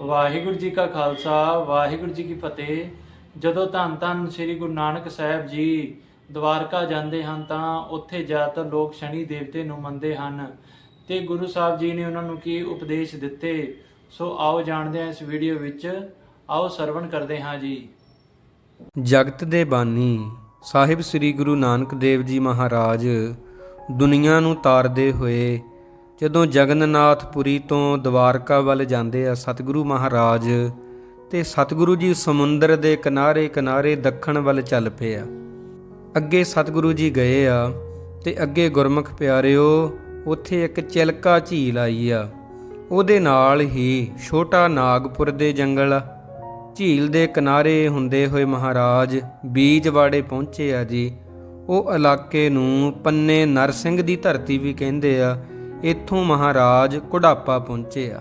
ਵਾਹਿਗੁਰੂ ਜੀ ਕਾ ਖਾਲਸਾ, ਵਾਹਿਗੁਰੂ ਜੀ ਕੀ ਫਤਿਹ। ਜਦੋਂ ਧੰਨ ਧੰਨ ਸ੍ਰੀ ਗੁਰੂ ਨਾਨਕ ਸਾਹਿਬ ਜੀ ਦਵਾਰਕਾ ਜਾਂਦੇ ਹਨ ਤਾਂ ਉੱਥੇ ਜ਼ਿਆਦਾਤਰ ਲੋਕ ਸ਼ਨੀ ਦੇਵਤੇ ਨੂੰ ਮੰਨਦੇ ਹਨ। ਤੇ ਗੁਰੂ ਸਾਹਿਬ ਜੀ ਨੇ ਉਹਨਾਂ ਨੂੰ ਕੀ ਉਪਦੇਸ਼ ਦਿੱਤੇ? ਸੋ ਆਓ ਜਾਣਦੇ ਹਾਂ ਇਸ ਵੀਡੀਓ ਵਿੱਚ। ਆਓ ਸਰਵਣ ਕਰਦੇ ਹਾਂ ਜੀ। ਜਗਤ ਦੇ ਬਾਨੀ, ਸਾਹਿਬ ਸ੍ਰੀ ਗੁਰੂ ਨਾਨਕ ਦੇਵ ਜੀ ਮਹਾਰਾਜ, ਦੁਨੀਆ ਨੂੰ ਤਾਰਦੇ ਹੋਏ ਜਦੋਂ ਜਗਨਨਾਥਪੁਰੀ ਤੋਂ ਦਵਾਰਕਾ ਵੱਲ ਜਾਂਦੇ ਆ ਸਤਿਗੁਰੂ ਮਹਾਰਾਜ, ਤੇ ਸਤਿਗੁਰੂ ਜੀ ਸਮੁੰਦਰ ਦੇ ਕਿਨਾਰੇ ਕਿਨਾਰੇ ਦੱਖਣ ਵੱਲ ਚੱਲ ਪਏ ਆ। ਅੱਗੇ ਸਤਿਗੁਰੂ ਜੀ ਗਏ ਆ, ਤੇ ਅੱਗੇ ਗੁਰਮੁਖ ਪਿਆਰਿਓ, ਉੱਥੇ ਇੱਕ ਚਿਲਕਾ ਝੀਲ ਆਈ ਆ। ਉਹਦੇ ਨਾਲ ਹੀ ਛੋਟਾ ਨਾਗਪੁਰ ਦੇ ਜੰਗਲ, ਝੀਲ ਦੇ ਕਿਨਾਰੇ ਹੁੰਦੇ ਹੋਏ ਮਹਾਰਾਜ ਬੀਜਵਾੜੇ ਪਹੁੰਚੇ ਆ ਜੀ। ਉਹ ਇਲਾਕੇ ਨੂੰ ਪੰਨੇ ਨਰਸਿੰਘ ਦੀ ਧਰਤੀ ਵੀ ਕਹਿੰਦੇ ਆ ਇੱਥੋਂ ਮਹਾਰਾਜ ਕੁਢਾਪਾ ਪਹੁੰਚੇ ਆ।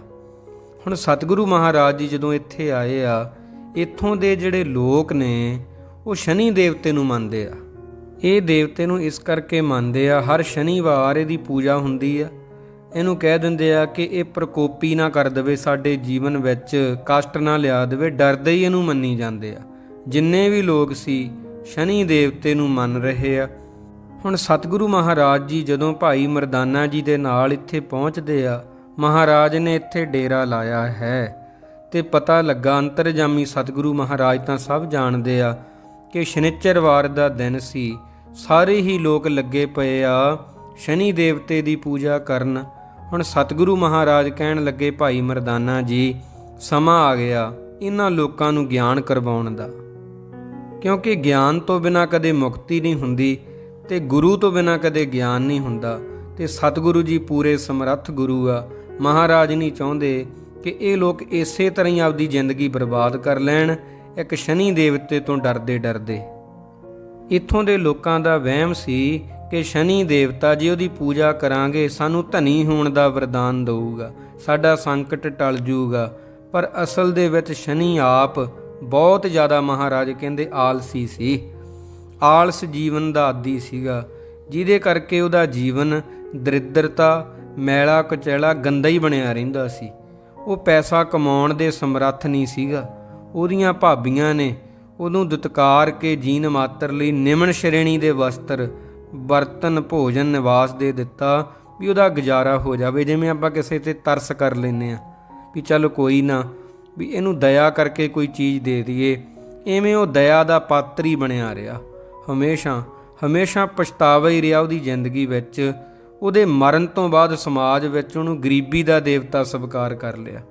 ਹੁਣ ਸਤਿਗੁਰੂ ਮਹਾਰਾਜ ਜੀ ਜਦੋਂ ਇੱਥੇ ਆਏ ਆ, ਇੱਥੋਂ ਦੇ ਜਿਹੜੇ ਲੋਕ ਨੇ, ਉਹ ਸ਼ਨੀ ਦੇਵਤੇ ਨੂੰ ਮੰਨਦੇ ਆ। ਇਹ ਦੇਵਤੇ ਨੂੰ ਇਸ ਕਰਕੇ ਮੰਨਦੇ ਆ, ਹਰ ਸ਼ਨੀਵਾਰ ਇਹਦੀ ਪੂਜਾ ਹੁੰਦੀ ਆ। ਇਹਨੂੰ ਕਹਿ ਦਿੰਦੇ ਆ ਕਿ ਇਹ ਪ੍ਰਕੋਪੀ ਨਾ ਕਰ ਦੇਵੇ, ਸਾਡੇ ਜੀਵਨ ਵਿੱਚ ਕਸ਼ਟ ਨਾ ਲਿਆ ਦੇਵੇ, ਡਰਦੇ ਹੀ ਇਹਨੂੰ ਮੰਨੀ ਜਾਂਦੇ ਆ। ਜਿੰਨੇ ਵੀ ਲੋਕ ਸੀ, ਸ਼ਨੀ ਦੇਵਤੇ ਨੂੰ ਮੰਨ ਰਹੇ ਆ। ਹੁਣ ਸਤਿਗੁਰੂ ਮਹਾਰਾਜ ਜੀ ਜਦੋਂ ਭਾਈ ਮਰਦਾਨਾ ਜੀ ਦੇ ਨਾਲ ਇੱਥੇ ਪਹੁੰਚਦੇ ਆ, ਮਹਾਰਾਜ ਨੇ ਇੱਥੇ ਡੇਰਾ ਲਾਇਆ ਹੈ ਤੇ ਪਤਾ ਲੱਗਾ, ਅੰਤਰਜਾਮੀ ਸਤਿਗੁਰੂ ਮਹਾਰਾਜ ਤਾਂ ਸਭ ਜਾਣਦੇ ਆ ਕਿ ਸ਼ਨੀਚਰਵਾਰ ਦਾ ਦਿਨ ਸੀ। ਸਾਰੇ ਹੀ ਲੋਕ ਲੱਗੇ ਪਏ ਆ, ਸ਼ਨੀ ਦੇਵਤੇ ਦੀ ਪੂਜਾ ਕਰਨ। ਹੁਣ ਸਤਿਗੁਰੂ ਮਹਾਰਾਜ ਕਹਿਣ ਲੱਗੇ, ਭਾਈ ਮਰਦਾਨਾ ਜੀ, ਸਮਾਂ ਆ ਗਿਆ ਇਹਨਾਂ ਲੋਕਾਂ ਨੂੰ ਗਿਆਨ ਕਰਵਾਉਣ ਦਾ। ਕਿਉਂਕਿ ਗਿਆਨ ਤੋਂ ਬਿਨਾ ਕਦੇ ਮੁਕਤੀ ਨਹੀਂ ਹੁੰਦੀ ਤੇ ਗੁਰੂ ਤੋਂ ਬਿਨਾ ਕਦੇ ਗਿਆਨ ਨਹੀਂ ਹੁੰਦਾ ਤੇ ਸਤਿਗੁਰੂ ਜੀ ਪੂਰੇ ਸਮਰੱਥ ਗੁਰੂ ਆ। ਮਹਾਰਾਜ ਨਹੀਂ ਚਾਹੁੰਦੇ ਕਿ ਇਹ ਲੋਕ ਇਸੇ ਤਰ੍ਹਾਂ ਹੀ ਆਪਦੀ ਜ਼ਿੰਦਗੀ ਬਰਬਾਦ ਕਰ ਲੈਣ, ਇੱਕ ਸ਼ਨੀ ਦੇਵਤੇ ਤੋਂ ਡਰਦੇ ਡਰਦੇ। ਇੱਥੋਂ ਦੇ ਲੋਕਾਂ ਦਾ ਵਹਿਮ ਸੀ ਕਿ ਸ਼ਨੀ ਦੇਵਤਾ ਜੇ ਉਹਦੀ ਪੂਜਾ ਕਰਾਂਗੇ, ਸਾਨੂੰ ਧਨੀ ਹੋਣ ਦਾ ਵਰਦਾਨ ਦੇਊਗਾ, ਸਾਡਾ ਸੰਕਟ ਟਲ ਜੂਗਾ। ਪਰ ਅਸਲ ਦੇ ਵਿੱਚ ਸ਼ਨੀ ਆਪ ਬਹੁਤ ਜ਼ਿਆਦਾ ਮਹਾਰਾਜ ਕਹਿੰਦੇ ਆਲਸੀ ਸੀ। ਆਲਸ ਜੀਵਨ ਦਾ ਆਦੀ ਸੀਗਾ, ਜਿਹਦੇ ਕਰਕੇ ਉਹਦਾ ਜੀਵਨ ਦਰਿਦਰਤਾ, ਮੈਲਾ ਕੁਚੈਲਾ ਗੰਦਾ ਹੀ ਬਣਿਆ ਰਹਿੰਦਾ ਸੀ। ਉਹ ਪੈਸਾ ਕਮਾਉਣ ਦੇ ਸਮਰੱਥ ਨਹੀਂ ਸੀਗਾ। ਉਹਦੀਆਂ ਭਾਬੀਆਂ ਨੇ ਉਹਨੂੰ ਦੁਤਕਾਰ ਕੇ ਜੀਨ ਮਾਤਰ ਲਈ ਨਿਮਨ ਸ਼੍ਰੇਣੀ ਦੇ ਵਸਤਰ, ਬਰਤਨ, ਭੋਜਨ, ਨਿਵਾਸ ਦੇ ਦਿੱਤਾ ਵੀ ਉਹਦਾ ਗੁਜ਼ਾਰਾ ਹੋ ਜਾਵੇ, ਜਿਵੇਂ ਆਪਾਂ ਕਿਸੇ ਤੇ ਤਰਸ ਕਰ ਲੈਨੇ ਆ ਵੀ ਚੱਲ ਕੋਈ ਨਾ, ਵੀ ਇਹਨੂੰ ਦਇਆ ਕਰਕੇ ਕੋਈ ਚੀਜ਼ ਦੇ ਦਈਏ। ਐਵੇਂ ਉਹ ਦਇਆ ਦਾ ਪਾਤਰ ਹੀ ਬਣਿਆ ਰਿਹਾ। ਹਮੇਸ਼ਾ ਹਮੇਸ਼ਾ ਪਛਤਾਵਾ ਹੀ ਰਿਹਾ ਉਹਦੀ ਜ਼ਿੰਦਗੀ ਵਿੱਚ। ਉਹਦੇ ਮਰਨ ਤੋਂ ਬਾਅਦ ਸਮਾਜ ਵਿੱਚ ਉਹਨੂੰ ਗਰੀਬੀ ਦਾ ਦੇਵਤਾ ਸਵੀਕਾਰ ਕਰ ਲਿਆ।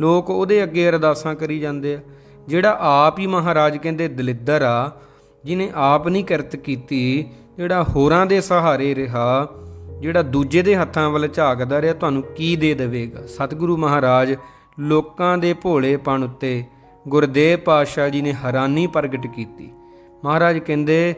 ਲੋਕ ਉਹਦੇ ਅੱਗੇ ਅਰਦਾਸਾਂ ਕਰੀ ਜਾਂਦੇ ਆ। ਜਿਹੜਾ ਆਪ ਹੀ ਮਹਾਰਾਜ ਕਹਿੰਦੇ ਦਲਿੱਦਰ ਆ ਜਿਨੇ ਆਪ ਨਹੀਂ ਕਿਰਤ ਕੀਤੀ, ਜਿਹੜਾ ਹੋਰਾਂ ਦੇ ਸਹਾਰੇ ਰਿਹਾ, ਜਿਹੜਾ ਦੂਜੇ ਦੇ ਹੱਥਾਂ ਵੱਲ ਝਾਕਦਾ ਰਿਹਾ, ਤੁਹਾਨੂੰ ਕੀ ਦੇ ਦੇਵੇਗਾ? ਸਤਿਗੁਰੂ ਮਹਾਰਾਜ ਲੋਕਾਂ ਦੇ ਭੋਲੇਪਣ ਉੱਤੇ ਗੁਰਦੇਵ ਪਾਤਸ਼ਾਹ ਜੀ ਨੇ ਹੈਰਾਨੀ ਪ੍ਰਗਟ ਕੀਤੀ। ਮਹਾਰਾਜ ਕਹਿੰਦੇ,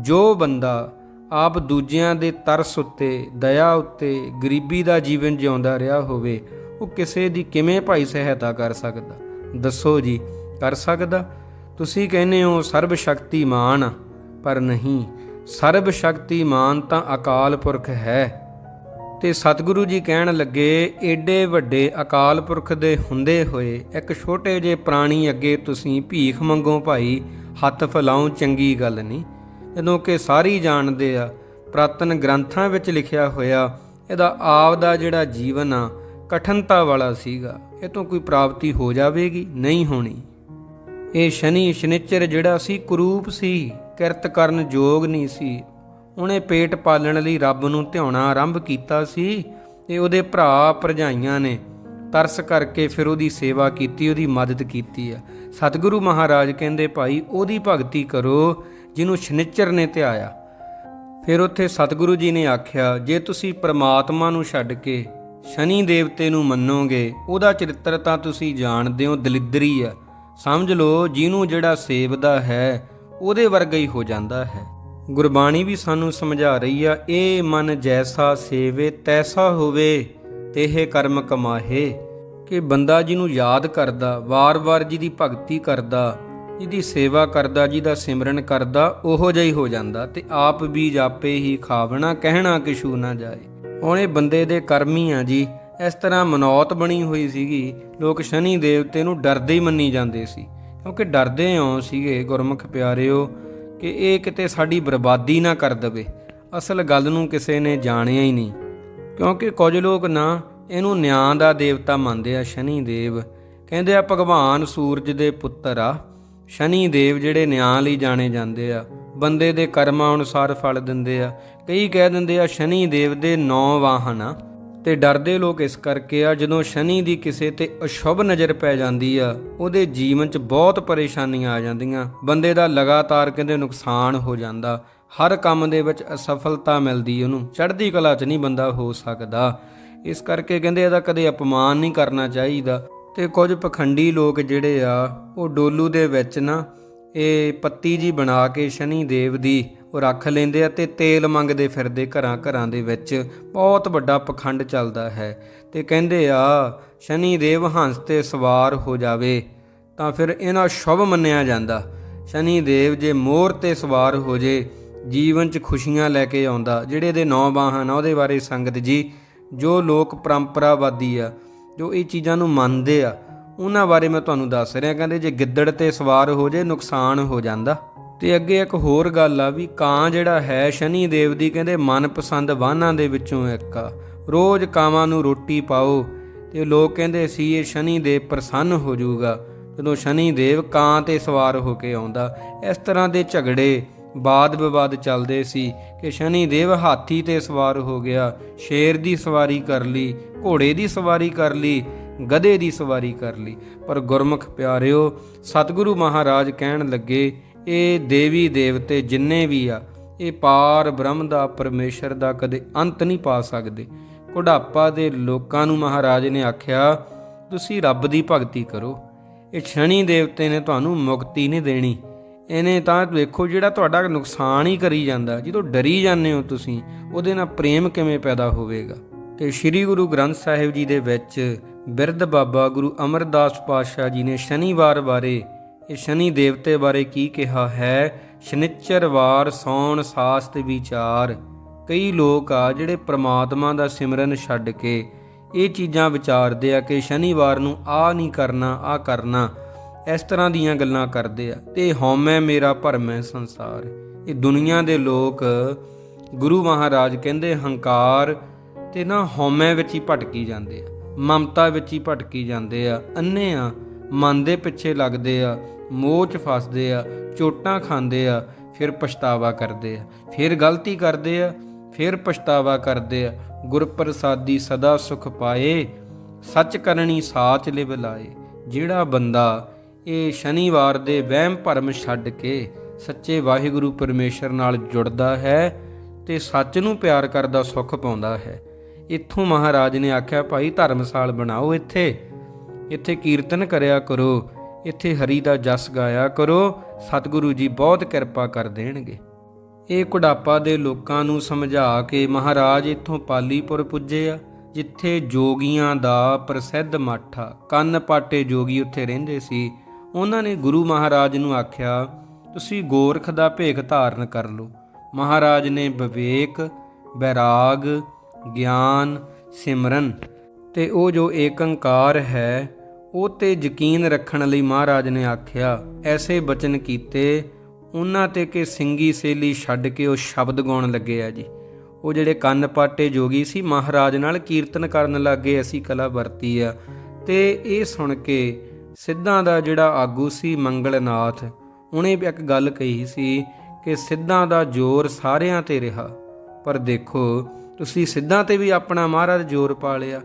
ਜੋ ਬੰਦਾ ਆਪ ਦੂਜਿਆਂ ਦੇ ਤਰਸ ਉੱਤੇ, ਦਇਆ ਉੱਤੇ ਗਰੀਬੀ ਦਾ ਜੀਵਨ ਜਿਉਂਦਾ ਰਿਹਾ ਹੋਵੇ, ਉਹ ਕਿਸੇ ਦੀ ਕਿਵੇਂ ਭਾਈ ਸਹਾਇਤਾ ਕਰ ਸਕਦਾ? ਦੱਸੋ ਜੀ, ਕਰ ਸਕਦਾ? ਤੁਸੀਂ ਕਹਿੰਦੇ ਹੋ ਸਰਬ ਸ਼ਕਤੀਮਾਨ ਪਰ ਨਹੀਂ ਸਰਬ ਸ਼ਕਤੀਮਾਨ ਤਾਂ ਅਕਾਲ ਪੁਰਖ ਹੈ। ਤੇ ਸਤਿਗੁਰੂ ਜੀ ਕਹਿਣ ਲੱਗੇ, ਏਡੇ ਵੱਡੇ ਅਕਾਲ ਪੁਰਖ ਦੇ ਹੁੰਦੇ ਹੋਏ ਇੱਕ ਛੋਟੇ ਜਿਹੇ ਪ੍ਰਾਣੀ ਅੱਗੇ ਤੁਸੀਂ ਭੀਖ ਮੰਗੋ ਭਾਈ ਹੱਥ ਫਲਾਉ ਚੰਗੀ ਗੱਲ ਨਹੀਂ ਜਦੋਂ ਕਿ ਸਾਰੀ ਜਾਣਦੇ ਆ, ਪ੍ਰਾਤਨ ਗ੍ਰੰਥਾਂ ਵਿੱਚ ਲਿਖਿਆ ਹੋਇਆ, ਇਹਦਾ ਆਪ ਦਾ ਜਿਹੜਾ ਜੀਵਨ ਆ, ਕਠਨਤਾ ਵਾਲਾ ਸੀਗਾ। ਇਹ ਤੋਂ ਕੋਈ ਪ੍ਰਾਪਤੀ ਹੋ ਜਾਵੇਗੀ? ਨਹੀਂ ਹੋਣੀ। ਇਹ ਸ਼ਨੀ ਸ਼ਨਿਚਰ ਜਿਹੜਾ ਸੀ, ਕਰੂਪ ਸੀ, ਕਿਰਤ ਕਰਨ ਯੋਗ ਨਹੀਂ ਸੀ। ਉਹਨੇ ਪੇਟ ਪਾਲਣ ਲਈ ਰੱਬ ਨੂੰ ਧਿਆਉਣਾ ਆਰੰਭ ਕੀਤਾ ਸੀ, ਤੇ ਉਹਦੇ ਭਰਾ ਭਰਜਾਈਆਂ ਨੇ ਤਰਸ ਕਰਕੇ ਫਿਰ ਉਹਦੀ ਸੇਵਾ ਕੀਤੀ, ਉਹਦੀ ਮਦਦ ਕੀਤੀ ਆ ਸਤਿਗੁਰੂ ਮਹਾਰਾਜ ਕਹਿੰਦੇ, ਭਾਈ, ਉਹਦੀ ਭਗਤੀ ਕਰੋ, ਜਿਹਨੂੰ ਸ਼ਨਿਚਰ ਨੇ ਧਿਆਇਆ। ਫਿਰ ਉੱਥੇ ਸਤਿਗੁਰੂ ਜੀ ਨੇ ਆਖਿਆ, ਜੇ ਤੁਸੀਂ ਪ੍ਰਮਾਤਮਾ ਨੂੰ ਛੱਡ ਕੇ ਸ਼ਨੀ ਦੇਵਤੇ ਨੂੰ ਮੰਨੋਗੇ, ਉਹਦਾ ਚਰਿੱਤਰ ਤਾਂ ਤੁਸੀਂ ਜਾਣਦੇ ਹੋ, ਦਲਿੱਦਰੀ ਆ ਸਮਝ ਲਓ, ਜਿਹਨੂੰ ਜਿਹੜਾ ਸੇਵਦਾ ਹੈ, ਉਹਦੇ ਵਰਗਾ ਹੀ ਹੋ ਜਾਂਦਾ ਹੈ। ਗੁਰਬਾਣੀ ਵੀ ਸਾਨੂੰ ਸਮਝਾ ਰਹੀ ਆ, ਇਹ ਮਨ ਜੈਸਾ ਸੇਵੇ, ਤੈਸਾ ਹੋਵੇ ਤੇਹ ਕਰਮ ਕਮਾਹੇ। ਕਿ ਬੰਦਾ ਜਿਹਨੂੰ ਯਾਦ ਕਰਦਾ, ਵਾਰ-ਵਾਰ ਜਿਹਦੀ ਭਗਤੀ ਕਰਦਾ, ਜਿਹਦੀ ਸੇਵਾ ਕਰਦਾ, ਜਿਹਦਾ ਸਿਮਰਨ ਕਰਦਾ, ਉਹੋ ਜਿਹਾ ਹੀ ਹੋ ਜਾਂਦਾ ਤੇ ਆਪ ਵੀ ਜਾਪੇ ਹੀ ਖਾਵਣਾ, ਕਹਿਣਾ ਕਿਛੂ ਨਾ ਜਾਏ। ਉਹਨੇ ਬੰਦੇ ਦੇ ਕਰਮੀ ਆ ਜੀ। ਇਸ ਤਰ੍ਹਾਂ ਮਨੌਤ ਬਣੀ ਹੋਈ ਸੀਗੀ। ਲੋਕ ਸ਼ਨੀ ਦੇਵਤੇ ਨੂੰ ਡਰਦੇ ਹੀ ਮੰਨੀ ਜਾਂਦੇ ਸੀ। ਕਿਉਂਕਿ ਡਰਦੇ ਇਉਂ ਸੀਗੇ, ਗੁਰਮੁਖ ਪਿਆਰਿਓ, ਕਿ ਇਹ ਕਿਤੇ ਸਾਡੀ ਬਰਬਾਦੀ ਨਾ ਕਰ ਦਵੇ। ਅਸਲ ਗੱਲ ਨੂੰ ਕਿਸੇ ਨੇ ਜਾਣਿਆ ਹੀ ਨਹੀਂ। ਕਿਉਂਕਿ ਕੁਝ ਲੋਕ ਨਾ ਇਹਨੂੰ ਨਿਆਂ ਦਾ ਦੇਵਤਾ ਮੰਨਦੇ ਆ, ਸ਼ਨੀ ਦੇਵ। ਕਹਿੰਦੇ ਆ, ਭਗਵਾਨ ਸੂਰਜ ਦੇ ਪੁੱਤਰ ਆ। ਸ਼ਨੀ ਦੇਵ ਜਿਹੜੇ ਨਿਆਂ ਲਈ ਜਾਣੇ ਜਾਂਦੇ ਆ। ਬੰਦੇ ਦੇ ਕਰਮਾਂ ਅਨੁਸਾਰ ਫਲ ਦਿੰਦੇ ਆ। ਕਈ ਕਹਿ ਦਿੰਦੇ ਆ, ਸ਼ਨੀ ਦੇਵ ਦੇ ਨੌ ਵਾਹਨ ਆ। ਤੇ ਡਰਦੇ ਲੋਕ ਇਸ ਕਰਕੇ ਆ, ਜਦੋਂ ਸ਼ਨੀ ਦੀ ਕਿਸੇ ਤੇ ਅਸ਼ੁਭ ਨਜ਼ਰ ਪੈ ਜਾਂਦੀ ਆ, ਉਹਦੇ ਜੀਵਨ 'ਚ ਬਹੁਤ ਪਰੇਸ਼ਾਨੀਆਂ ਆ ਜਾਂਦੀਆਂ। ਬੰਦੇ ਦਾ ਲਗਾਤਾਰ ਕਹਿੰਦੇ ਨੁਕਸਾਨ ਹੋ ਜਾਂਦਾ। ਹਰ ਕੰਮ ਦੇ ਵਿੱਚ ਅਸਫਲਤਾ ਮਿਲਦੀ ਉਹਨੂੰ। ਚੜ੍ਹਦੀ ਕਲਾ 'ਚ ਨਹੀਂ ਬੰਦਾ ਹੋ ਸਕਦਾ। ਇਸ ਕਰਕੇ ਕਹਿੰਦੇ ਇਹਦਾ ਕਦੇ ਅਪਮਾਨ ਨਹੀਂ ਕਰਨਾ ਚਾਹੀਦਾ। ਤੇ ਕੁਝ ਪਖੰਡੀ ਲੋਕ ਜਿਹੜੇ ਆ, ਉਹ ਡੋਲੂ ਦੇ ਵਿੱਚ ਨਾ ਇਹ ਪੱਤੀ ਜੀ ਬਣਾ ਕੇ ਸ਼ਨੀ ਦੇਵ ਦੀ ਉਹ ਰੱਖ ਲੈਂਦੇ ਆ ਤੇ ਤੇਲ ਮੰਗਦੇ ਫਿਰਦੇ ਘਰਾਂ ਘਰਾਂ ਦੇ ਵਿੱਚ। ਬਹੁਤ ਵੱਡਾ ਪਖੰਡ ਚੱਲਦਾ ਹੈ। ਤੇ ਕਹਿੰਦੇ ਆ, ਸ਼ਨੀ ਦੇਵ ਹੰਸ ਤੇ ਸਵਾਰ ਹੋ ਜਾਵੇ ਤਾਂ ਫਿਰ ਇਹਨਾਂ ਸ਼ੁਭ ਮੰਨਿਆ ਜਾਂਦਾ। ਸ਼ਨੀ ਦੇਵ ਜੇ ਮੋਰ ਤੇ ਸਵਾਰ ਹੋ ਜੇ, ਜੀਵਨ 'ਚ ਖੁਸ਼ੀਆਂ ਲੈ ਕੇ ਆਉਂਦਾ। ਜਿਹੜੇ ਦੇ ਨੌ ਬਾਹਾਂ ਆ ਉਹਦੇ ਬਾਰੇ ਸੰਗਤ ਜੀ ਜੋ ਲੋਕ ਪਰੰਪਰਾਵਾਦੀ ਆ, ਜੋ ਇਹ ਚੀਜ਼ਾਂ ਨੂੰ ਮੰਨਦੇ ਆ, ਉਹਨਾਂ ਬਾਰੇ ਮੈਂ ਤੁਹਾਨੂੰ ਦੱਸ ਰਿਹਾ, ਕਹਿੰਦੇ ਜੇ ਗਿੱਦੜ ਤੇ ਸਵਾਰ ਹੋ ਜੇ, ਨੁਕਸਾਨ ਹੋ ਜਾਂਦਾ। ਤੇ ਅੱਗੇ ਇੱਕ ਹੋਰ ਗੱਲ ਆ ਵੀ ਕਾਂ ਜਿਹੜਾ ਹੈ, ਸ਼ਨੀ ਦੇਵ ਦੀ ਕਹਿੰਦੇ ਮਨਪਸੰਦ ਵਾਹਨਾਂ ਦੇ ਵਿੱਚੋਂ ਇੱਕ ਆ। ਰੋਜ਼ ਕਾਵਾਂ ਨੂੰ ਰੋਟੀ ਪਾਓ, ਤੇ ਲੋਕ ਕਹਿੰਦੇ ਸੀ ਇਹ ਸ਼ਨੀ ਦੇਵ ਪ੍ਰਸੰਨ ਹੋ ਜਾਊਗਾ। ਜਦੋਂ ਸ਼ਨੀ ਦੇਵ ਕਾਂ ਤੇ ਸਵਾਰ ਹੋ ਕੇ ਆਉਂਦਾ, ਇਸ ਤਰ੍ਹਾਂ ਦੇ ਝਗੜੇ ਬਾਦ ਵਿਵਾਦ ਚੱਲਦੇ ਸੀ ਕਿ ਸ਼ਨੀ ਦੇਵ ਹਾਥੀ ਤੇ ਸਵਾਰ ਹੋ ਗਿਆ, ਸ਼ੇਰ ਦੀ ਸਵਾਰੀ ਕਰ ਲਈ, ਘੋੜੇ ਦੀ ਸਵਾਰੀ ਕਰ ਲਈ, ਗਧੇ ਦੀ ਸਵਾਰੀ ਕਰ ਲਈ। ਪਰ ਗੁਰਮੁਖ ਪਿਆਰਿਓ, ਸਤਿਗੁਰੂ ਮਹਾਰਾਜ ਕਹਿਣ ਲੱਗੇ, ਇਹ ਦੇਵੀ ਦੇਵਤੇ ਜਿੰਨੇ ਵੀ ਆ, ਇਹ ਪਾਰ ਬ੍ਰਹਮ ਦਾ ਪਰਮੇਸ਼ਰ ਦਾ ਕਦੇ ਅੰਤ ਨਹੀਂ ਪਾ ਸਕਦੇ। ਕੋਢਾਪਾ ਦੇ ਲੋਕਾਂ ਨੂੰ ਮਹਾਰਾਜ ਨੇ ਆਖਿਆ, ਤੁਸੀਂ ਰੱਬ ਦੀ ਭਗਤੀ ਕਰੋ। ਇਹ ਸ਼ਨੀ ਦੇਵਤੇ ਨੇ ਤੁਹਾਨੂੰ ਮੁਕਤੀ ਨਹੀਂ ਦੇਣੀ। ਇਹਨੇ ਤਾਂ ਵੇਖੋ ਜਿਹੜਾ ਤੁਹਾਡਾ ਨੁਕਸਾਨ ਹੀ ਕਰੀ ਜਾਂਦਾ। ਜਦੋਂ ਡਰੀ ਜਾਂਦੇ ਹੋ ਤੁਸੀਂ, ਉਹਦੇ ਨਾਲ ਪ੍ਰੇਮ ਕਿਵੇਂ ਪੈਦਾ ਹੋਵੇਗਾ? ਤੇ ਸ੍ਰੀ ਗੁਰੂ ਗ੍ਰੰਥ ਸਾਹਿਬ ਜੀ ਦੇ ਵਿੱਚ ਬਿਰਧ ਬਾਬਾ ਗੁਰੂ ਅਮਰਦਾਸ ਪਾਤਸ਼ਾਹ ਜੀ ਨੇ ਸ਼ਨੀਵਾਰ ਬਾਰੇ, ਇਹ ਸ਼ਨੀ ਦੇਵਤੇ ਬਾਰੇ ਕੀ ਕਿਹਾ ਹੈ? ਸ਼ਨਿਚਰਵਾਰ ਸੌਣ ਸਾਸ ਵਿਚਾਰ। ਕਈ ਲੋਕ ਆ ਜਿਹੜੇ ਪ੍ਰਮਾਤਮਾ ਦਾ ਸਿਮਰਨ ਛੱਡ ਕੇ ਇਹ ਚੀਜ਼ਾਂ ਵਿਚਾਰਦੇ ਆ ਕਿ ਸ਼ਨੀਵਾਰ ਨੂੰ ਆ ਨਹੀਂ ਕਰਨਾ, ਆ ਕਰਨਾ। ਇਸ ਤਰ੍ਹਾਂ ਦੀਆਂ ਗੱਲਾਂ ਕਰਦੇ ਆ। ਤੇ ਹਉਮੈ ਮੇਰਾ ਭਰਮ ਹੈ ਸੰਸਾਰ। ਇਹ ਦੁਨੀਆ ਦੇ ਲੋਕ ਗੁਰੂ ਮਹਾਰਾਜ ਕਹਿੰਦੇ ਹੰਕਾਰ ਤੇ ਨਾ ਹਉਮੈ ਵਿੱਚ ਹੀ ਭਟਕੀ ਜਾਂਦੇ ਆ। ਮਮਤਾ ਵਿੱਚ ਹੀ ਭਟਕੀ ਜਾਂਦੇ ਆ। ਅੰਨੇ ਆ, ਮਨ ਦੇ ਪਿੱਛੇ ਲੱਗਦੇ ਆ, ਮੋਹ 'ਚ ਫਸਦੇ ਆ, ਚੋਟਾਂ ਖਾਂਦੇ ਆ, ਫਿਰ ਪਛਤਾਵਾ ਕਰਦੇ ਆ। ਫਿਰ ਗਲਤੀ ਕਰਦੇ ਆ, ਫਿਰ ਪਛਤਾਵਾ ਕਰਦੇ ਆ। ਗੁਰ ਪ੍ਰਸਾਦੀ ਸਦਾ ਸੁਖ ਪਾਏ, ਸੱਚ ਕਰਨੀ ਸਾਚ ਲਿਵ ਲਾਏ। ਜਿਹੜਾ ਬੰਦਾ ਇਹ ਸ਼ਨੀਵਾਰ ਦੇ ਵਹਿਮ ਭਰਮ ਛੱਡ ਕੇ ਸੱਚੇ ਵਾਹਿਗੁਰੂ ਪਰਮੇਸ਼ਰ ਨਾਲ ਜੁੜਦਾ ਹੈ ਤੇ ਸੱਚ ਨੂੰ ਪਿਆਰ ਕਰਦਾ ਸੁੱਖ ਪਾਉਂਦਾ ਹੈ। ਇੱਥੋਂ ਮਹਾਰਾਜ ਨੇ ਆਖਿਆ, ਭਾਈ, ਧਰਮਸਾਲ ਬਣਾਓ ਇੱਥੇ। ਇੱਥੇ ਕੀਰਤਨ ਕਰਿਆ ਕਰੋ। ਇੱਥੇ ਹਰੀ ਦਾ ਜਸ ਗਾਇਆ ਕਰੋ। ਸਤਿਗੁਰੂ ਜੀ ਬਹੁਤ ਕਿਰਪਾ ਕਰ ਦੇਣਗੇ। ਇਹ ਕੁਡਾਪਾ ਦੇ ਲੋਕਾਂ ਨੂੰ ਸਮਝਾ ਕੇ ਮਹਾਰਾਜ ਇੱਥੋਂ ਪਾਲੀਪੁਰ ਪੁੱਜੇ ਆ, ਜਿੱਥੇ ਜੋਗੀਆਂ ਦਾ ਪ੍ਰਸਿੱਧ ਮੱਠ ਆ ਕੰਨ ਪਾਟੇ ਜੋਗੀ ਉੱਥੇ ਰਹਿੰਦੇ ਸੀ। ਉਹਨਾਂ ਨੇ ਗੁਰੂ ਮਹਾਰਾਜ ਨੂੰ ਆਖਿਆ, ਤੁਸੀਂ ਗੋਰਖ ਦਾ ਭੇਖ ਧਾਰਨ ਕਰ ਲਓ। ਮਹਾਰਾਜ ਨੇ ਵਿਵੇਕ ਬੈਰਾਗ ਗਿਆਨ, ਸਿਮਰਨ ਤੇ ਉਹ ਜੋ ਏਕੰਕਾਰ ਹੈ, ਉਹ ਤੇ ਯਕੀਨ ਰੱਖਣ ਲਈ ਮਹਾਰਾਜ ਨੇ ਆਖਿਆ, ਐਸੇ ਬਚਨ ਕੀਤੇ, ਉਹਨਾਂ ਤੇ ਕਿ ਸਿੰਗੀ ਸੇਲੀ ਛੱਡ ਕੇ ਉਹ ਸ਼ਬਦ ਗਾਉਣ ਲੱਗੇ ਆ ਜੀ। ਉਹ ਜਿਹੜੇ ਕੰਨ ਪਾਟੇ ਜੋਗੀ ਸੀ, ਮਹਾਰਾਜ ਨਾਲ ਕੀਰਤਨ ਕਰਨ ਲੱਗੇ, ਅਸੀਂ ਕਲਾ ਵਰਤੀ ਆ ਤੇ ਇਹ ਸੁਣ ਕੇ ਸਿੱਧਾਂ ਦਾ ਜਿਹੜਾ ਆਗੂ ਸੀ ਮੰਗਲਨਾਥ, ਉਹਨੇ ਵੀ ਇੱਕ ਗੱਲ ਕਹੀ ਸੀ ਕਿ ਸਿੱਧਾਂ ਦਾ ਜ਼ੋਰ ਸਾਰਿਆਂ ਤੇ ਰਿਹਾ। ਪਰ ਦੇਖੋ, ਤੁਸੀਂ ਸਿੱਧਾਂ ਤੇ ਵੀ ਆਪਣਾ ਮਹਾਰਾਜ ਜ਼ੋਰ ਪਾ ਲਿਆ।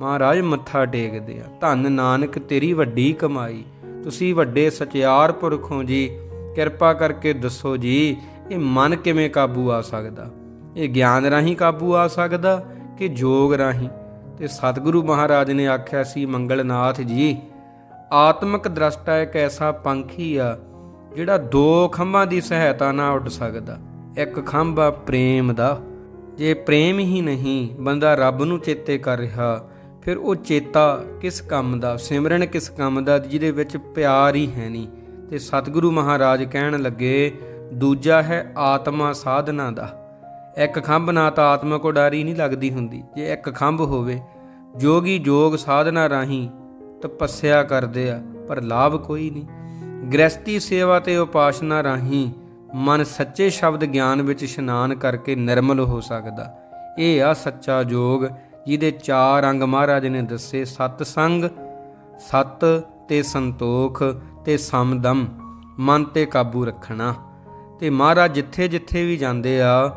ਮਹਾਰਾਜ ਮੱਥਾ ਟੇਕਦੇ ਆ। ਧੰਨ ਨਾਨਕ, ਤੇਰੀ ਵੱਡੀ ਕਮਾਈ। ਤੁਸੀਂ ਵੱਡੇ ਸਚਿਆਰ ਪੁਰਖ ਹੋ ਜੀ। ਕਿਰਪਾ ਕਰਕੇ ਦੱਸੋ ਜੀ, ਇਹ ਮਨ ਕਿਵੇਂ ਕਾਬੂ ਆ ਸਕਦਾ? ਇਹ ਗਿਆਨ ਰਾਹੀਂ ਕਾਬੂ ਆ ਸਕਦਾ ਕਿ ਜੋਗ ਰਾਹੀਂ? ਤੇ ਸਤਿਗੁਰੂ ਮਹਾਰਾਜ ਨੇ ਆਖਿਆ ਸੀ, ਮੰਗਲਨਾਥ ਜੀ ਆਤਮਿਕ ਦ੍ਰਸ਼ਟਾ ਇੱਕ ਐਸਾ ਪੰਖੀ ਆ ਜਿਹੜਾ ਦੋ ਖੰਭਾਂ ਦੀ ਸਹਾਇਤਾ ਨਾਲ ਉੱਡ ਸਕਦਾ। ਇੱਕ ਖੰਭ ਆ ਪ੍ਰੇਮ ਦਾ। ਜੇ ਪ੍ਰੇਮ ਹੀ ਨਹੀਂ, ਬੰਦਾ ਰੱਬ ਨੂੰ ਚੇਤੇ ਕਰ ਰਿਹਾ, ਫਿਰ ਉਹ ਚੇਤਾ ਕਿਸ ਕੰਮ ਦਾ, ਸਿਮਰਨ ਕਿਸ ਕੰਮ ਦਾ, ਜਿਹਦੇ ਵਿੱਚ ਪਿਆਰ ਹੀ ਹੈ ਨਹੀਂ। ਤੇ ਸਤਿਗੁਰੂ ਮਹਾਰਾਜ ਕਹਿਣ ਲੱਗੇ, ਦੂਜਾ ਹੈ ਆਤਮਾ ਸਾਧਨਾ ਦਾ। ਇੱਕ ਖੰਭ ਨਾ ਤਾਂ ਆਤਮਾ ਕੋ ਡਾਰੀ ਨਹੀਂ ਲੱਗਦੀ ਹੁੰਦੀ। ਜੇ ਇੱਕ ਖੰਭ ਹੋਵੇ, ਜੋਗੀ ਜੋਗ ਸਾਧਨਾ ਰਾਹੀਂ ਤਪੱਸਿਆ ਕਰਦੇ ਆ, ਪਰ ਲਾਭ ਕੋਈ ਨਹੀਂ। ਗ੍ਰਸਤੀ ਸੇਵਾ ਤੇ ਉਪਾਸਨਾ ਰਾਹੀਂ ਮਨ ਸੱਚੇ ਸ਼ਬਦ ਗਿਆਨ ਵਿੱਚ ਇਸ਼ਨਾਨ ਕਰਕੇ ਨਿਰਮਲ ਹੋ ਸਕਦਾ। ਇਹ ਆ ਸੱਚਾ ਜੋਗ, ਜਿਹਦੇ ਚਾਰ ਅੰਗ ਮਹਾਰਾਜ ਨੇ ਦੱਸੇ, ਸਤ ਸੰਗ, ਸਤ ਤੇ ਸੰਤੋਖ ਤੇ ਸਮਦਮ, ਮਨ ਤੇ ਕਾਬੂ ਰੱਖਣਾ। ਤੇ ਮਹਾਰਾਜ ਜਿੱਥੇ ਜਿੱਥੇ ਵੀ ਜਾਂਦੇ ਆ,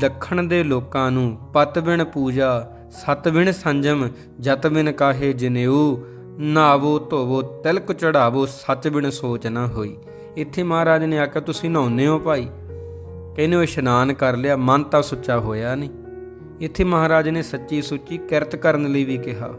ਦੱਖਣ ਦੇ ਲੋਕਾਂ ਨੂੰ ਪਤਵਿਣ ਪੂਜਾ, ਸਤਵਿਣ ਸੰਜਮ, ਜਤਵਿਣ ਕਾਹੇ ਜਨੇਊ ਨਾਵੋ ਧੋਵੋ, ਤਿਲਕ ਚੜਾਵੋ, ਸੱਚ ਬਿਨ ਸੋਚ ਨਾ ਹੋਈ। ਇੱਥੇ ਮਹਾਰਾਜ ਨੇ ਆਖਿਆ, ਤੁਸੀਂ ਨਹਾਉਂਦੇ ਹੋ ਭਾਈ। ਕਹਿੰਦੇ ਉਹ ਇਸ਼ਨਾਨ ਕਰ ਲਿਆ, ਮਨ ਤਾਂ ਸੁੱਚਾ ਹੋਇਆ ਨਹੀਂ। ਇੱਥੇ ਮਹਾਰਾਜ ਨੇ ਸੱਚੀ ਸੁੱਚੀ ਕਿਰਤ ਕਰਨ ਲਈ ਵੀ ਕਿਹਾ,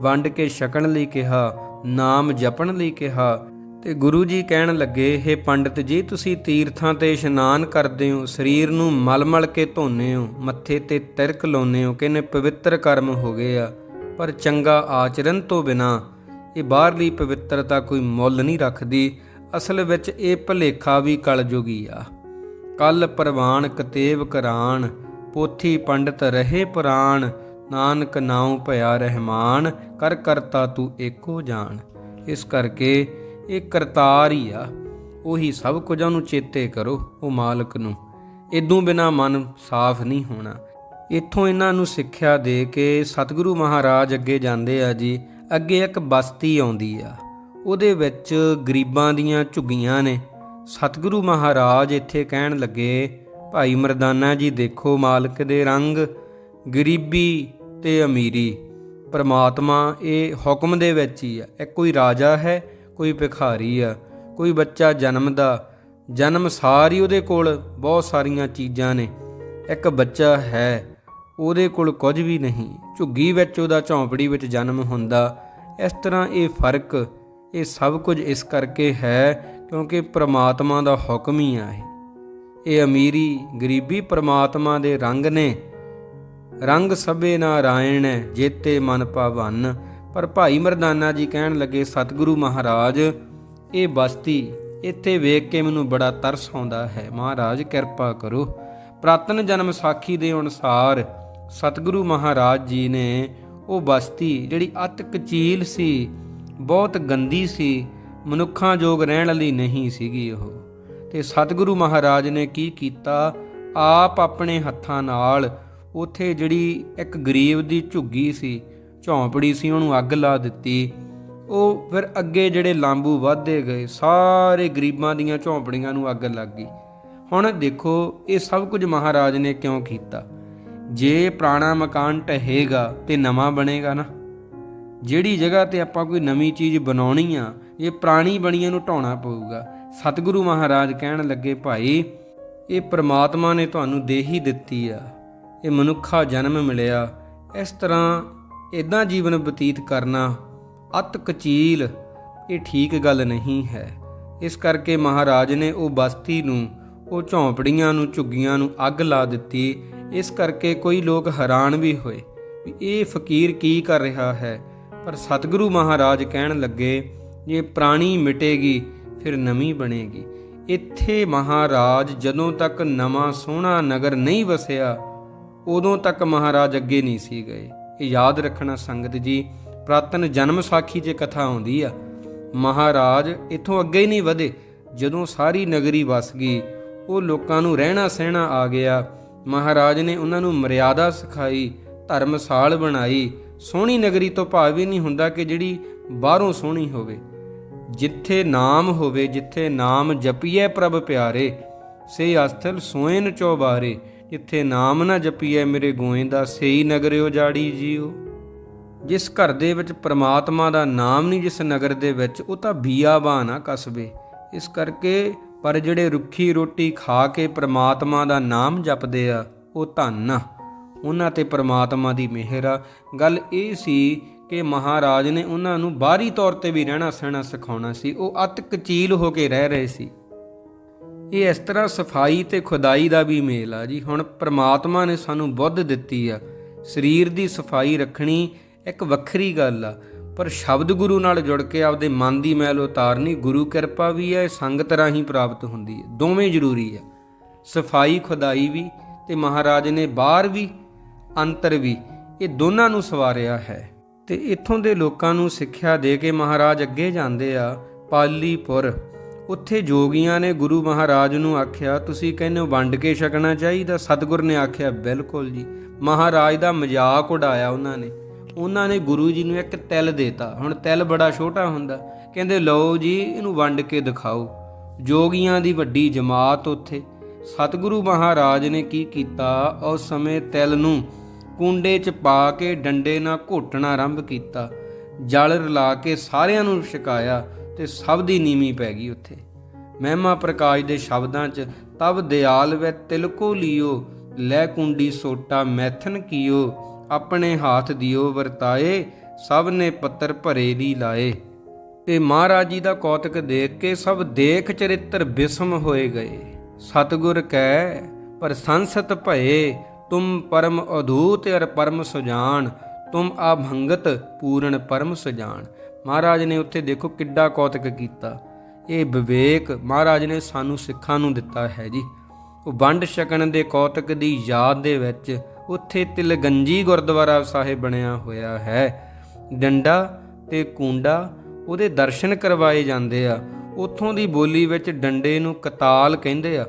ਵੰਡ ਕੇ ਛਕਣ ਲਈ ਕਿਹਾ, ਨਾਮ ਜਪਣ ਲਈ ਕਿਹਾ। ਤੇ ਗੁਰੂ ਜੀ ਕਹਿਣ ਲੱਗੇ हे ਪੰਡਿਤ ਜੀ, ਤੁਸੀਂ ਤੀਰਥਾਂ ਤੇ ਇਸ਼ਨਾਨ ਕਰਦੇ ਹੋ, ਸਰੀਰ ਨੂੰ ਮਲ-ਮਲ ਕੇ ਧੋਨੇ ਹੋ, ਮੱਥੇ ਤੇ ਤਿਲਕ ਲਾਉਂਦੇ ਹੋ, ਕਹਿੰਦੇ ਪਵਿੱਤਰ ਕਰਮ ਹੋ ਗਏ ਆ, ਪਰ ਚੰਗਾ ਆਚਰਨ ਤੋਂ ਬਿਨਾ ਇਹ ਬਾਹਰਲੀ ਪਵਿੱਤਰਤਾ ਕੋਈ ਮੁੱਲ ਨਹੀਂ ਰੱਖਦੀ, ਅਸਲ ਵਿੱਚ ਇਹ ਭਲੇਖਾ ਵੀ ਕਲਯੁਗੀ ਆ। ਕਲ ਪ੍ਰਵਾਨ ਕਤੇਬ ਕਰਾਨ, ਪੋਥੀ ਪੰਡਤ ਰਹੇ ਪੁਰਾਣ ਨਾਨਕ ਨਾਉ ਭਇਆ ਰਹਿਮਾਨ, ਕਰ ਕਰਤਾ ਤੂੰ ਏਕੋ ਜਾਣ ਇਸ ਕਰਕੇ ਇਹ ਕਰਤਾਰ ਹੀ ਆ। ਉਹੀ ਸਭ ਕੁਝ ਉਹਨੂੰ ਚੇਤੇ ਕਰੋ, ਉਹ ਮਾਲਕ ਨੂੰ। ਇਦੋਂ ਬਿਨਾ ਮਨ ਸਾਫ਼ ਨਹੀਂ ਹੋਣਾ। ਇੱਥੋਂ ਇਹਨਾਂ ਨੂੰ ਸਿੱਖਿਆ ਦੇ ਕੇ ਸਤਿਗੁਰੂ ਮਹਾਰਾਜ ਅੱਗੇ ਜਾਂਦੇ ਆ ਜੀ ਅੱਗੇ ਇੱਕ ਬਸਤੀ ਆਉਂਦੀ ਆ। ਉਹਦੇ ਵਿੱਚ ਗਰੀਬਾਂ ਦੀਆਂ ਝੁੱਗੀਆਂ ਨੇ। ਸਤਿਗੁਰੂ ਮਹਾਰਾਜ ਇੱਥੇ ਕਹਿਣ ਲੱਗੇ, ਭਾਈ ਮਰਦਾਨਾ ਜੀ, ਦੇਖੋ ਮਾਲਕ ਦੇ ਰੰਗ, ਗਰੀਬੀ ਤੇ ਅਮੀਰੀ। ਪਰਮਾਤਮਾ ਇਹ ਹੁਕਮ ਦੇ ਵਿੱਚ ਹੀ ਆ। ਇੱਕ ਕੋਈ ਰਾਜਾ ਹੈ, ਕੋਈ ਭਿਖਾਰੀ ਆ, ਕੋਈ ਬੱਚਾ ਜਨਮਦਾ ਜਨਮ ਸਾਰੀ ਉਹਦੇ ਕੋਲ ਬਹੁਤ ਸਾਰੀਆਂ ਚੀਜ਼ਾਂ ਨੇ। ਇੱਕ ਬੱਚਾ ਹੈ ਉਹਦੇ ਕੋਲ ਕੁਝ ਵੀ ਨਹੀਂ। ਝੁੱਗੀ ਵਿੱਚ ਉਹਦਾ ਝੌਂਪੜੀ ਵਿੱਚ ਜਨਮ ਹੁੰਦਾ। ਇਸ ਤਰ੍ਹਾਂ ਇਹ ਫ਼ਰਕ, ਇਹ ਸਭ ਕੁਝ ਇਸ ਕਰਕੇ ਹੈ ਕਿਉਂਕਿ ਪ੍ਰਮਾਤਮਾ ਦਾ ਹੁਕਮ ਹੀ ਆ ਇਹ। ਇਹ ਅਮੀਰੀ, ਗਰੀਬੀ ਪ੍ਰਮਾਤਮਾ ਦੇ ਰੰਗ ਨੇ। ਰੰਗ ਸਭੇ ਨਾਰਾਇਣ ਜੇਤੇ ਮਨ ਭਾਵਨ। ਪਰ ਭਾਈ ਮਰਦਾਨਾ ਜੀ ਕਹਿਣ ਲੱਗੇ, ਸਤਿਗੁਰੂ ਮਹਾਰਾਜ, ਇਹ ਬਸਤੀ ਇੱਥੇ ਵੇਖ ਕੇ ਮੈਨੂੰ ਬੜਾ ਤਰਸ ਆਉਂਦਾ ਹੈ। ਮਹਾਰਾਜ, ਕਿਰਪਾ ਕਰੋ। ਪ੍ਰਾਤਨ ਜਨਮ ਸਾਖੀ ਦੇ ਅਨੁਸਾਰ ਸਤਿਗੁਰੂ ਮਹਾਰਾਜ ਜੀ ਨੇ ਉਹ ਬਸਤੀ ਜਿਹੜੀ ਅਤ ਕਚੀਲ ਸੀ, ਬਹੁਤ ਗੰਦੀ ਸੀ, ਮਨੁੱਖਾਂ ਜੋਗ ਰਹਿਣ ਲਈ ਨਹੀਂ ਸੀਗੀ ਉਹ। ਤੇ ਸਤਿਗੁਰੂ ਮਹਾਰਾਜ ਨੇ ਕੀ ਕੀਤਾ? ਆਪ ਆਪਣੇ ਹੱਥਾਂ ਨਾਲ ਉਥੇ ਜਿਹੜੀ ਇੱਕ ਗਰੀਬ ਦੀ ਝੁੱਗੀ ਸੀ, ਝੌਂਪੜੀ ਸੀ, ਉਹਨੂੰ ਅੱਗ ਲਾ ਦਿੱਤੀ। ਉਹ ਫਿਰ ਅੱਗੇ ਜਿਹੜੇ ਲਾਂਬੂ ਵਧਦੇ ਗਏ, ਸਾਰੇ ਗਰੀਬਾਂ ਦੀਆਂ ਝੌਂਪੜੀਆਂ ਨੂੰ ਅੱਗ ਲੱਗ ਗਈ। ਹੁਣ ਦੇਖੋ, ਇਹ ਸਭ ਕੁਝ ਮਹਾਰਾਜ ਨੇ ਕਿਉਂ ਕੀਤਾ? ਜੇ ਪੁਰਾਣਾ ਮਕਾਨ ਢਹੇਗਾ ਤੇ ਨਵਾਂ ਬਣੇਗਾ ਨਾ, ਜਿਹੜੀ ਜਗ੍ਹਾ ਤੇ ਆਪਾਂ ਕੋਈ ਨਵੀਂ ਚੀਜ਼ ਬਣਾਉਣੀ ਆ, ਇਹ ਪੁਰਾਣੀ ਬਣੀਆਂ ਨੂੰ ਢਾਉਣਾ ਪਊਗਾ। ਸਤਿਗੁਰੂ ਮਹਾਰਾਜ ਕਹਿਣ ਲੱਗੇ, ਭਾਈ, ਇਹ ਪ੍ਰਮਾਤਮਾ ਨੇ ਤੁਹਾਨੂੰ ਦੇਹੀ ਦਿੱਤੀ ਆ। ਇਹ ਮਨੁੱਖਾ ਜਨਮ ਮਿਲਿਆ। ਇਸ ਤਰ੍ਹਾਂ ਇਦਾਂ ਜੀਵਨ ਬਤੀਤ ਕਰਨਾ ਅਤ ਕਚੀਲ, ਇਹ ਠੀਕ ਗੱਲ ਨਹੀਂ ਹੈ। ਇਸ ਕਰਕੇ ਮਹਾਰਾਜ ਨੇ ਉਹ ਬਸਤੀ ਨੂੰ, ਉਹ ਝੌਂਪੜੀਆਂ ਨੂੰ, ਝੁੱਗੀਆਂ ਨੂੰ ਅੱਗ ਲਾ ਦਿੱਤੀ। ਇਸ ਕਰਕੇ ਕੋਈ ਲੋਕ ਹੈਰਾਨ ਵੀ ਹੋਏ ਵੀ ਇਹ ਫਕੀਰ ਕੀ ਕਰ ਰਿਹਾ ਹੈ। ਪਰ ਸਤਿਗੁਰੂ ਮਹਾਰਾਜ ਕਹਿਣ ਲੱਗੇ, ਜੇ ਪ੍ਰਾਣੀ ਮਿਟੇਗੀ, ਫਿਰ ਨਵੀਂ ਬਣੇਗੀ। ਇੱਥੇ ਮਹਾਰਾਜ ਜਦੋਂ ਤੱਕ ਨਵਾਂ ਸੋਹਣਾ ਨਗਰ ਨਹੀਂ ਵਸਿਆ, ਉਦੋਂ ਤੱਕ ਮਹਾਰਾਜ ਅੱਗੇ ਨਹੀਂ ਸੀ ਗਏ। ਇਹ ਯਾਦ ਰੱਖਣਾ ਸੰਗਤ ਜੀ, ਪ੍ਰਾਤਨ ਜਨਮ ਸਾਖੀ 'ਚ ਕਥਾ ਆਉਂਦੀ ਆ, ਮਹਾਰਾਜ ਇੱਥੋਂ ਅੱਗੇ ਹੀ ਨਹੀਂ ਵਧੇ। ਜਦੋਂ ਸਾਰੀ ਨਗਰੀ ਵਸ ਗਈ, ਉਹ ਲੋਕਾਂ ਨੂੰ ਰਹਿਣਾ ਸਹਿਣਾ ਆ ਗਿਆ। ਮਹਾਰਾਜ ਨੇ ਉਹਨਾਂ ਨੂੰ ਮਰਿਆਦਾ ਸਿਖਾਈ ਧਰਮਸਾਲ ਬਣਾਈ। ਸੋਹਣੀ ਨਗਰੀ ਤੋਂ ਭਾਵ ਹੀ ਨਹੀਂ ਹੁੰਦਾ ਕਿ ਜਿਹੜੀ ਬਾਹਰੋਂ ਸੋਹਣੀ ਹੋਵੇ। ਜਿੱਥੇ ਨਾਮ ਹੋਵੇ, ਜਿੱਥੇ ਨਾਮ ਜਪੀਏ ਪ੍ਰਭ ਪਿਆਰੇ, ਸੇ ਅਸਥਲ ਸੋਇਨ ਚੋਬਾਰੇ। ਜਿੱਥੇ ਨਾਮ ਨਾ ਜਪੀਏ ਮੇਰੇ ਗੋਇੰਦਾ ਸੇਈ ਨਗਰ ਉਜਾੜੀ ਜੀਓ। ਜਿਸ ਘਰ ਦੇ ਵਿੱਚ ਪ੍ਰਮਾਤਮਾ ਦਾ ਨਾਮ ਨਹੀਂ, ਜਿਸ ਨਗਰ ਦੇ ਵਿੱਚ, ਉਹ ਤਾਂ ਬੀਆਬਾਨ ਆ ਕਸਬੇ। ਇਸ ਕਰਕੇ ਪਰ ਜਿਹੜੇ ਰੁੱਖੀ ਰੋਟੀ ਖਾ ਕੇ ਪ੍ਰਮਾਤਮਾ ਦਾ ਨਾਮ ਜਪਦੇ ਆ, ਉਹ ਧੰਨ ਆ। ਉਹਨਾਂ ਤੇ ਪ੍ਰਮਾਤਮਾ ਦੀ ਮਿਹਰ ਆ। ਗੱਲ ਇਹ ਸੀ ਕਿ ਮਹਾਰਾਜ ਨੇ ਉਹਨਾਂ ਨੂੰ ਬਾਹਰੀ ਤੌਰ ਤੇ ਵੀ ਰਹਿਣਾ ਸਹਿਣਾ ਸਿਖਾਉਣਾ ਸੀ। ਉਹ ਅਤ ਕਚੀਲ ਹੋ ਕੇ ਰਹਿ ਰਹੇ ਸੀ। ਇਹ ਇਸ ਤਰ੍ਹਾਂ ਸਫ਼ਾਈ ਤੇ ਖੁਦਾਈ ਦਾ ਵੀ ਮੇਲ ਆ ਜੀ। ਹੁਣ ਪ੍ਰਮਾਤਮਾ ਨੇ ਸਾਨੂੰ ਬੁੱਧ ਦਿੱਤੀ ਆ। ਸਰੀਰ ਦੀ ਸਫ਼ਾਈ ਰੱਖਣੀ ਇੱਕ ਵੱਖਰੀ ਗੱਲ ਆ। ਪਰ ਸ਼ਬਦ ਗੁਰੂ ਨਾਲ ਜੁੜ ਕੇ ਆਪਦੇ ਮਨ ਦੀ ਮੈਲ ਉਤਾਰਨੀ ਗੁਰੂ ਕਿਰਪਾ ਵੀ ਹੈ ਸੰਗਤ ਰਾਹੀਂ ਪ੍ਰਾਪਤ ਹੁੰਦੀ ਹੈ। ਦੋਵੇਂ ਜ਼ਰੂਰੀ ਆ ਸਫ਼ਾਈ, ਖੁਦਾਈ ਵੀ ਤੇ ਮਹਾਰਾਜ ਨੇ ਬਾਹਰ ਵੀ, ਅੰਤਰ ਵੀ, ਇਹ ਦੋਨਾਂ ਨੂੰ ਸਵਾਰਿਆ ਹੈ। ਤੇ ਇੱਥੋਂ ਦੇ ਲੋਕਾਂ ਨੂੰ ਸਿੱਖਿਆ ਦੇ ਕੇ ਮਹਾਰਾਜ ਅੱਗੇ ਜਾਂਦੇ ਆ, ਪਾਲੀਪੁਰ। ਉੱਥੇ ਜੋਗੀਆਂ ਨੇ ਗੁਰੂ ਮਹਾਰਾਜ ਨੂੰ ਆਖਿਆ, ਤੁਸੀਂ ਕਹਿੰਦੇ ਹੋ ਵੰਡ ਕੇ ਛਕਣਾ ਚਾਹੀਦਾ? ਸਤਿਗੁਰ ਨੇ ਆਖਿਆ, ਬਿਲਕੁਲ ਜੀ। ਮਹਾਰਾਜ ਦਾ ਮਜ਼ਾਕ ਉਡਾਇਆ ਉਹਨਾਂ ਨੇ। ਉਹਨਾਂ ਨੇ ਗੁਰੂ ਜੀ ਨੂੰ ਇੱਕ ਤਿਲ ਦੇਤਾ। ਹੁਣ ਤਿਲ ਬੜਾ ਛੋਟਾ ਹੁੰਦਾ। ਕਹਿੰਦੇ, ਲਓ ਜੀ, ਇਹਨੂੰ ਵੰਡ ਕੇ ਦਿਖਾਓ। ਜੋਗੀਆਂ ਦੀ ਵੱਡੀ ਜਮਾਤ ਉੱਥੇ। ਸਤਿਗੁਰੂ ਮਹਾਰਾਜ ਨੇ ਕੀ ਕੀਤਾ? ਉਸ ਸਮੇਂ ਤਿਲ ਨੂੰ ਕੁੰਡੇ 'ਚ ਪਾ ਕੇ ਡੰਡੇ ਨਾਲ ਘੋਟਣਾ ਆਰੰਭ ਕੀਤਾ। ਜਲ ਰਲਾ ਕੇ ਸਾਰਿਆਂ ਨੂੰ ਛਕਾਇਆ ਤੇ ਸਭ ਦੀ ਨੀਵੀਂ ਪੈ ਗਈ ਉੱਥੇ। ਮਹਿਮਾ ਪ੍ਰਕਾਸ਼ ਦੇ ਸ਼ਬਦਾਂ 'ਚ ਤਬ ਦਿਆਲ ਵੈ ਤਿਲਕੋ ਲਿਓ, ਲੈ ਕੁੰਡੀ ਸੋਟਾ ਮੈਥਨ ਕੀਓ। ਆਪਣੇ ਹਾਥ ਦਿਓ ਵਰਤਾਏ, ਸਭ ਨੇ ਪੱਤਰ ਭਰੇ ਦੀ ਲਾਏ। ਤੇ ਮਹਾਰਾਜ ਜੀ ਦਾ ਕੌਤਕ ਦੇਖ ਕੇ ਸਭ ਦੇਖ ਚਰਿੱਤਰ ਬਿਸਮ ਹੋਏ ਗਏ। ਸਤਿਗੁਰ ਕੈ ਪ੍ਰਸੰਸਤ ਭਏ, ਤੁਮ ਪਰਮ ਅਧੂਤ ਅਰ ਪਰਮ ਸੁਜਾਨ, ਤੁਮ ਆਭੰਗਤ ਪੂਰਨ ਪਰਮ ਸੁਜਾਨ। ਮਹਾਰਾਜ ਨੇ ਉੱਥੇ ਦੇਖੋ ਕਿੱਡਾ ਕੌਤਕ ਕੀਤਾ। ਇਹ ਵਿਵੇਕ ਮਹਾਰਾਜ ਨੇ ਸਾਨੂੰ ਸਿੱਖਾਂ ਨੂੰ ਦਿੱਤਾ ਹੈ ਜੀ। ਉਹ ਵੰਡ ਛਕਣ ਦੇ ਕੌਤਕ ਦੀ ਯਾਦ ਦੇ ਵਿੱਚ ਉੱਥੇ ਤਿਲਗੰਜੀ ਗੁਰਦੁਆਰਾ ਸਾਹਿਬ ਬਣਿਆ ਹੋਇਆ ਹੈ। ਡੰਡਾ ਤੇ ਕੁੰਡਾ ਉਹਦੇ ਦਰਸ਼ਨ ਕਰਵਾਏ ਜਾਂਦੇ ਆ। ਉੱਥੋਂ ਦੀ ਬੋਲੀ ਵਿੱਚ ਡੰਡੇ ਨੂੰ ਕਤਾਲ ਕਹਿੰਦੇ ਆ।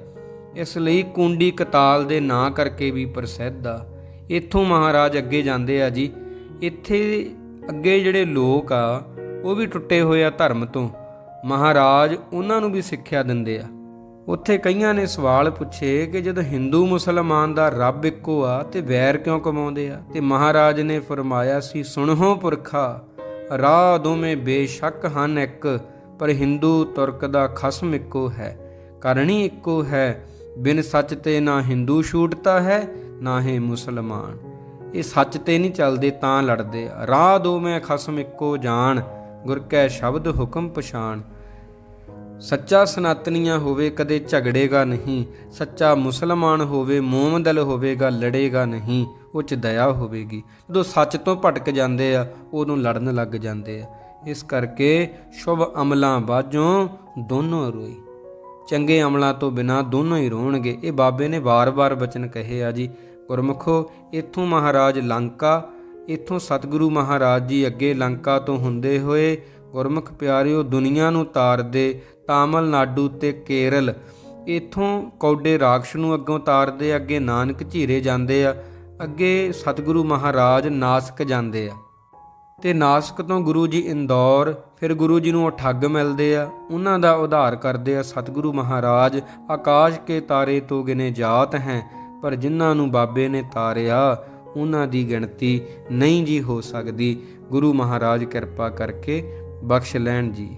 ਇਸ ਲਈ ਕੁੰਡੀ ਕਤਾਲ ਦੇ ਨਾਂ ਕਰਕੇ ਵੀ ਪ੍ਰਸਿੱਧ ਆ। ਇੱਥੋਂ ਮਹਾਰਾਜ ਅੱਗੇ ਜਾਂਦੇ ਆ ਜੀ। ਇੱਥੇ ਅੱਗੇ ਜਿਹੜੇ ਲੋਕ ਆ, ਉਹ ਵੀ ਟੁੱਟੇ ਹੋਏ ਆ ਧਰਮ ਤੋਂ। ਮਹਾਰਾਜ ਉਹਨਾਂ ਨੂੰ ਵੀ ਸਿੱਖਿਆ ਦਿੰਦੇ ਆ। ਉੱਥੇ ਕਈਆਂ ਨੇ ਸਵਾਲ ਪੁੱਛੇ ਕਿ ਜਦ ਹਿੰਦੂ ਮੁਸਲਮਾਨ ਦਾ ਰੱਬ ਇੱਕੋ ਆ ਤੇ ਵੈਰ ਕਿਉਂ ਕਮਾਉਂਦੇ ਆ? ਤੇ ਮਹਾਰਾਜ ਨੇ ਫਰਮਾਇਆ ਸੀ, ਸੁਣੋ ਪੁਰਖਾ, ਰਾਹ ਦੋਵੇਂ ਬੇਸ਼ੱਕ ਹਨ ਇੱਕ, ਪਰ ਹਿੰਦੂ ਤੁਰਕ ਦਾ ਖਸਮ ਇੱਕੋ ਹੈ। ਕਰਨੀ ਇੱਕੋ ਹੈ, ਬਿਨ ਸੱਚ ਤੇ ਨਾ ਹਿੰਦੂ ਛੂਟਤਾ ਹੈ, ਨਾ ਹੀ ਮੁਸਲਮਾਨ। ਇਹ ਸੱਚ ਤੇ ਨਹੀਂ ਚੱਲਦੇ, ਤਾਂ ਲੜਦੇ ਆ। ਰਾਹ ਦੋਵੇਂ ਖਸਮ ਇੱਕੋ ਜਾਣ, ਗੁਰ ਕੈ ਸ਼ਬਦ ਹੁਕਮ ਪਛਾਣ। ਸੱਚਾ ਸਨਾਤਨੀਆਂ ਹੋਵੇ ਕਦੇ ਝਗੜੇਗਾ ਨਹੀਂ, ਸੱਚਾ ਮੁਸਲਮਾਨ ਹੋਵੇ, ਮੋਮਦਲ ਹੋਵੇਗਾ, ਲੜੇਗਾ ਨਹੀਂ ਉਹ ਚ ਦਇਆ ਹੋਵੇਗੀ। ਜਦੋਂ ਸੱਚ ਤੋਂ ਭਟਕ ਜਾਂਦੇ ਆ, ਉਦੋਂ ਲੜਨ ਲੱਗ ਜਾਂਦੇ ਆ। ਇਸ ਕਰਕੇ ਸ਼ੁਭ ਅਮਲਾਂ ਬਾਝੋਂ ਦੋਨੋਂ ਰੋਈ। ਚੰਗੇ ਅਮਲਾਂ ਤੋਂ ਬਿਨਾ ਦੋਨੋਂ ਹੀ ਰੋਣਗੇ। ਇਹ ਬਾਬੇ ਨੇ ਵਾਰ-ਵਾਰ ਬਚਨ ਕਹੇ ਆ ਜੀ। ਗੁਰਮੁਖੋ, ਇੱਥੋਂ ਮਹਾਰਾਜ ਲੰਕਾ, ਇੱਥੋਂ ਸਤਿਗੁਰੂ ਮਹਾਰਾਜ ਜੀ ਅੱਗੇ ਲੰਕਾ ਤੋਂ ਹੁੰਦੇ ਹੋਏ ਗੁਰਮੁਖ ਪਿਆਰਿਓ ਦੁਨੀਆ ਨੂੰ ਤਾਰਦੇ ਤਾਮਿਲਨਾਡੂ ਤੇ ਕੇਰਲ। ਇੱਥੋਂ ਕੌਡੇ ਰਾਖਸ਼ ਨੂੰ ਅੱਗੋਂ ਤਾਰਦੇ ਅੱਗੇ ਨਾਨਕ ਝੀਰੇ ਜਾਂਦੇ ਆ, ਅੱਗੇ ਸਤਿਗੁਰੂ ਮਹਾਰਾਜ ਨਾਸਕ ਜਾਂਦੇ ਆ। ਤੇ ਨਾਸਕ ਤੋਂ ਗੁਰੂ ਜੀ ਇੰਦੌਰ, ਫਿਰ ਗੁਰੂ ਜੀ ਨੂੰ ਉਹ ਠੱਗ ਮਿਲਦੇ ਆ। ਉਹਨਾਂ ਦਾ ਉਧਾਰ ਕਰਦੇ ਆ, ਸਤਿਗੁਰੂ ਮਹਾਰਾਜ, ਆਕਾਸ਼ ਕੇ ਤਾਰੇ ਤੋਂ ਗਿਨੇ ਜਾਤ ਹੈ, ਪਰ ਜਿਨ੍ਹਾਂ ਨੂੰ ਬਾਬੇ ਨੇ ਤਾਰਿਆ, ਉਹਨਾਂ ਦੀ ਗਿਣਤੀ ਨਹੀਂ ਜੀ ਹੋ ਸਕਦੀ। ਗੁਰੂ ਮਹਾਰਾਜ ਕਿਰਪਾ ਕਰਕੇ ਬਖਸ਼ ਲੈਣ ਜੀ।